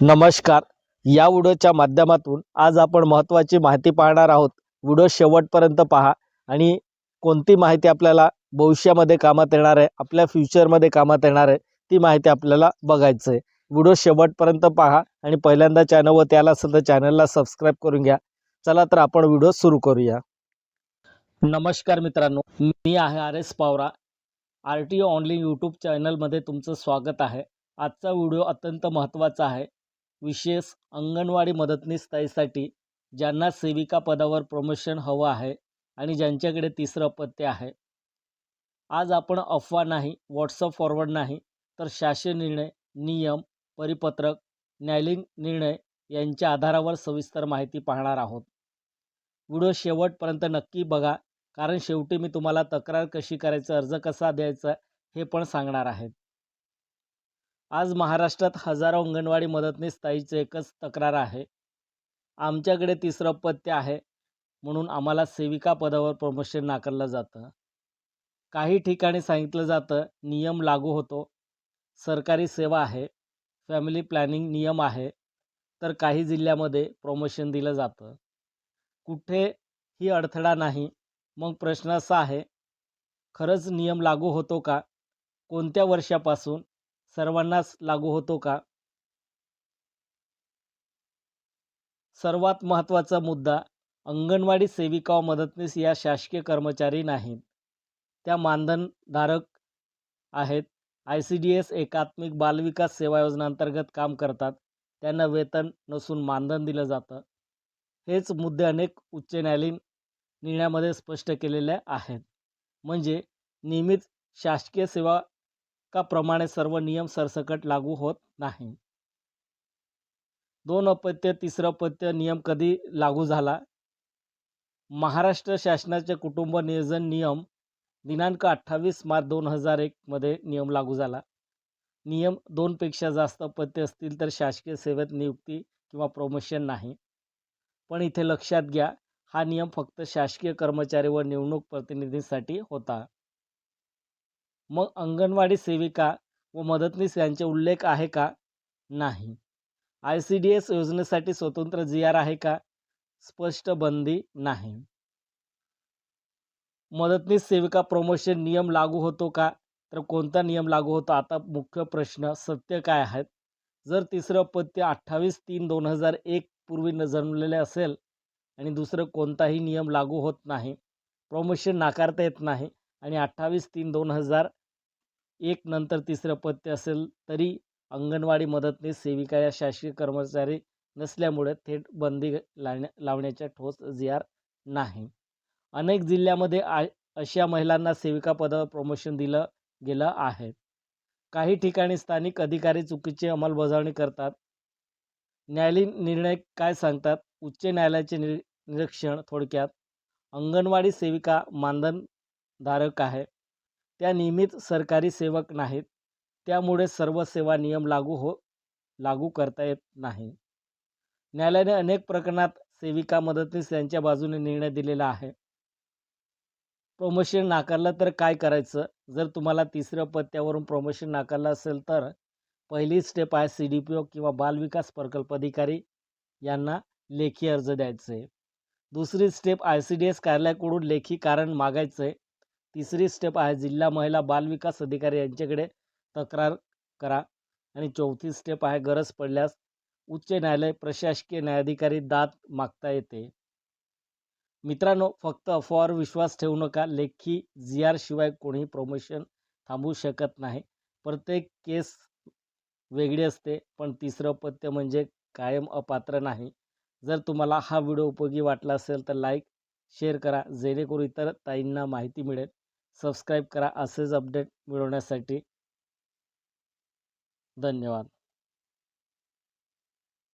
नमस्कार. या व्हिडिओच्या माध्यमातून आज आपण महत्त्वाची माहिती पाहणार आहोत. व्हिडिओ शेवटपर्यंत पहा आणि कोणती माहिती आपल्याला भविष्यामध्ये कामात येणार आहे आपल्या फ्युचरमध्ये कामात येणार आहे ती माहिती आपल्याला बघायचं आहे व्हिडिओ शेवटपर्यंत पहा आणि पहिल्यांदा चॅनलवरती त्याला असेल तर चॅनलला सबस्क्राईब करून घ्या. चला तर आपण व्हिडिओ सुरू करूया. नमस्कार मित्रांनो मी आहे R S Pawara. R T O online YouTube चॅनलमध्ये तुमचं स्वागत आहे. आजचा व्हिडिओ अत्यंत महत्त्वाचा आहे. विशेष अंगणवाडी मदतनीस ताईसाठी ज्यांना सेविका पदावर प्रमोशन हवं आहे आणि ज्यांच्याकडे तिसरं अपत्य आहे. आज आपण अफवा नाही व्हॉट्सअप फॉरवर्ड नाही तर शासन निर्णय नियम परिपत्रक न्यायालयीन निर्णय यांच्या आधारावर सविस्तर माहिती पाहणार आहोत. व्हिडिओ शेवटपर्यंत नक्की बघा कारण शेवटी मी तुम्हाला तक्रार कशी करायचं अर्ज कसा द्यायचा हे पण सांगणार आहेत. आज महाराष्ट्रात हजारो अंगणवाडी मदतनीस ताईचं एकच तक्रार आहे. आमच्याकडे तिसरं पत्य आहे म्हणून आम्हाला सेविका पदावर प्रमोशन नाकारलं जातं. काही ठिकाणी सांगितलं जातं नियम लागू होतो. सरकारी सेवा आहे फॅमिली प्लॅनिंग नियम आहे तर काही जिल्ह्यामध्ये प्रमोशन दिलं जातं. कुठेही अडथळा नाही मग प्रश्न असा आहे खरंच नियम लागू होतो का? कोणत्या वर्षापासून? सर्वांनाच लागू होतो का? सर्वात महत्त्वाचा मुद्दा अंगणवाडी सेविका व मदतनीस या शासकीय कर्मचारी नाहीत. त्या मानधनधारक आहेत. आय सी डी एस एकात्मिक बालविकास सेवा योजनांतर्गत काम करतात. त्यांना वेतन नसून मानधन दिलं जातं. हेच मुद्दे अनेक उच्च न्यायालयीन निर्णयामध्ये स्पष्ट केलेले आहेत. म्हणजे नियमित शासकीय सेवा हक्काप्रमाणे सर्व नियम सरसकट लागू होत नाही. दोन अपत्य तिसरं अपत्य नियम कधी लागू झाला? महाराष्ट्र शासनाचे कुटुंब नियोजन नियम दिनांक अठ्ठावीस मार्च दोन हजार एकमध्ये नियम लागू झाला. नियम दोनपेक्षा जास्त अपत्य असतील तर शासकीय सेवेत नियुक्ती किंवा प्रमोशन नाही. पण इथे लक्षात घ्या हा नियम फक्त शासकीय कर्मचारी व निवडणूक प्रतिनिधींसाठी होता. मग अंगणवाडी सेविका व मदतनीस यांचे उल्लेख आहे का? नाही. आय सी डी एस योजनेसाठी स्वतंत्र जी आर आहे का? स्पष्ट बंदी नाही. मदतनीस सेविका प्रमोशन नियम लागू होतो का? तर कोणता नियम लागू होतो? आता मुख्य प्रश्न सत्य काय आहेत? जर तिसरं पत्य अठ्ठावीस तीन दोन हजार एक पूर्वी न जन्मलेले असेल आणि दुसरं कोणताही नियम लागू होत नाही प्रमोशन नाकारता येत नाही आणि अठ्ठावीस तीन दोन हजार एक नंतर तिसरं पत्य असेल तरी अंगणवाडी मदतनीस सेविका या शासकीय कर्मचारी नसल्यामुळे थेट बंदी लावण्या लावण्याच्या ठोस जियार नाही. अनेक जिल्ह्यामध्ये आ अशा महिलांना सेविका पदावर प्रमोशन दिलं गेलं आहे. काही ठिकाणी स्थानिक अधिकारी चुकीची अंमलबजावणी करतात. न्यायालयीन निर्णय काय सांगतात? उच्च न्यायालयाचे निर निरीक्षण थोडक्यात. अंगणवाडी सेविका मानधनधारक आहे. त्या नियमित सरकारी सेवक नाहीत. त्यामुळे सर्व सेवा नियम लागू हो लागू करता येत नाही. न्यायालयाने अनेक प्रकरणात सेविका मदतनीस यांच्या बाजूने निर्णय दिलेला आहे. प्रमोशन नाकारलं तर काय करायचं? जर तुम्हाला तिसऱ्या पत्त्यावरून प्रमोशन नाकारलं असेल तर पहिली स्टेप आहे सी डी पी ओ किंवा बालविकास प्रकल्प अधिकारी यांना लेखी अर्ज द्यायचं. आहे दुसरी step I C D S कार्यालयाकडून लेखी कारण मागायचं. आहे तिसरी स्टेप आहे जिल्हा महिला बालविकास अधिकारी यांच्याकडे तक्रार करा. आणि चौथी स्टेप आहे गरज पडल्यास उच्च न्यायालय प्रशासकीय न्यायाधिकारी दाद मागता येते. मित्रांनो फक्त अफवावर विश्वास ठेवू नका. लेखी जी आर शिवाय कोणीही प्रमोशन थांबवू शकत नाही. प्रत्येक केस वेगळी असते पण तिसरं पत्य म्हणजे कायम अपात्र नाही. जर तुम्हाला हा व्हिडिओ उपयोगी वाटला असेल तर लाईक शेअर करा. जेणेकरून इतर ताईंना माहिती मिळेल. सबस्क्राईब करा. असेच अपडेट मिळवण्यासाठी धन्यवाद.